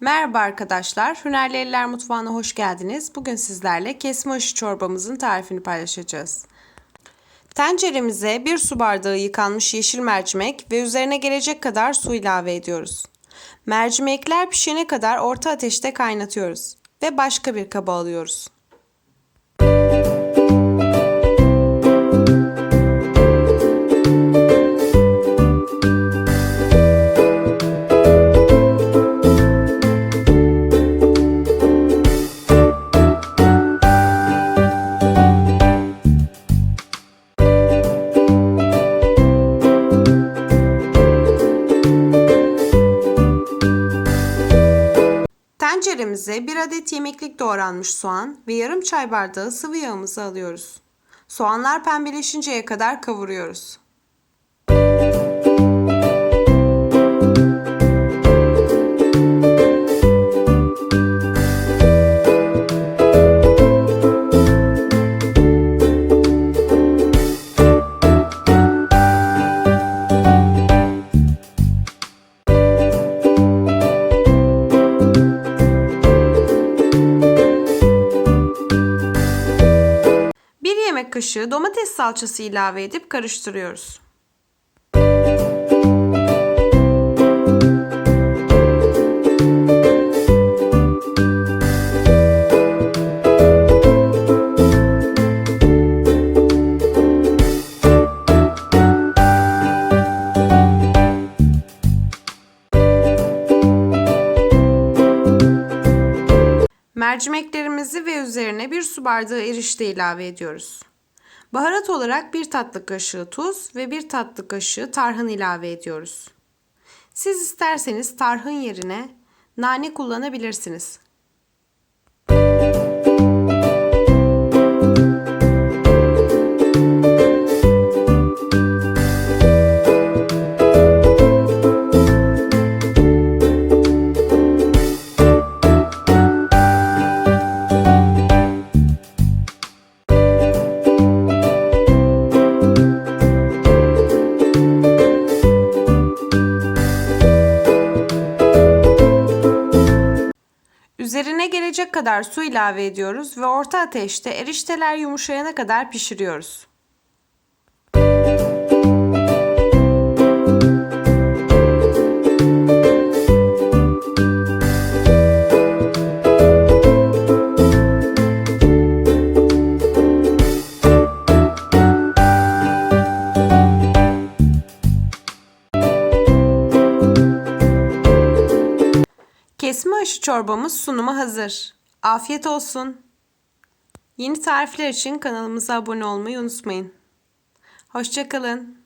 Merhaba arkadaşlar, Hünerli Eller Mutfağı'na hoş geldiniz. Bugün sizlerle kesme aşı çorbamızın tarifini paylaşacağız. Tenceremize 1 su bardağı yıkanmış yeşil mercimek ve üzerine gelecek kadar su ilave ediyoruz. Mercimekler pişene kadar orta ateşte kaynatıyoruz ve başka bir kaba alıyoruz. Tenceremize 1 adet yemeklik doğranmış soğan ve yarım çay bardağı sıvı yağımızı alıyoruz. Soğanlar pembeleşinceye kadar kavuruyoruz. Kaşığı domates salçası ilave edip karıştırıyoruz. Mercimeklerimizi ve üzerine bir su bardağı erişte ilave ediyoruz. Baharat olarak bir tatlı kaşığı tuz ve bir tatlı kaşığı tarhın ilave ediyoruz. Siz isterseniz tarhın yerine nane kullanabilirsiniz. Üzerine gelecek kadar su ilave ediyoruz ve orta ateşte erişteler yumuşayana kadar pişiriyoruz. Kesme aşı çorbamız sunuma hazır. Afiyet olsun. Yeni tarifler için kanalımıza abone olmayı unutmayın. Hoşçakalın.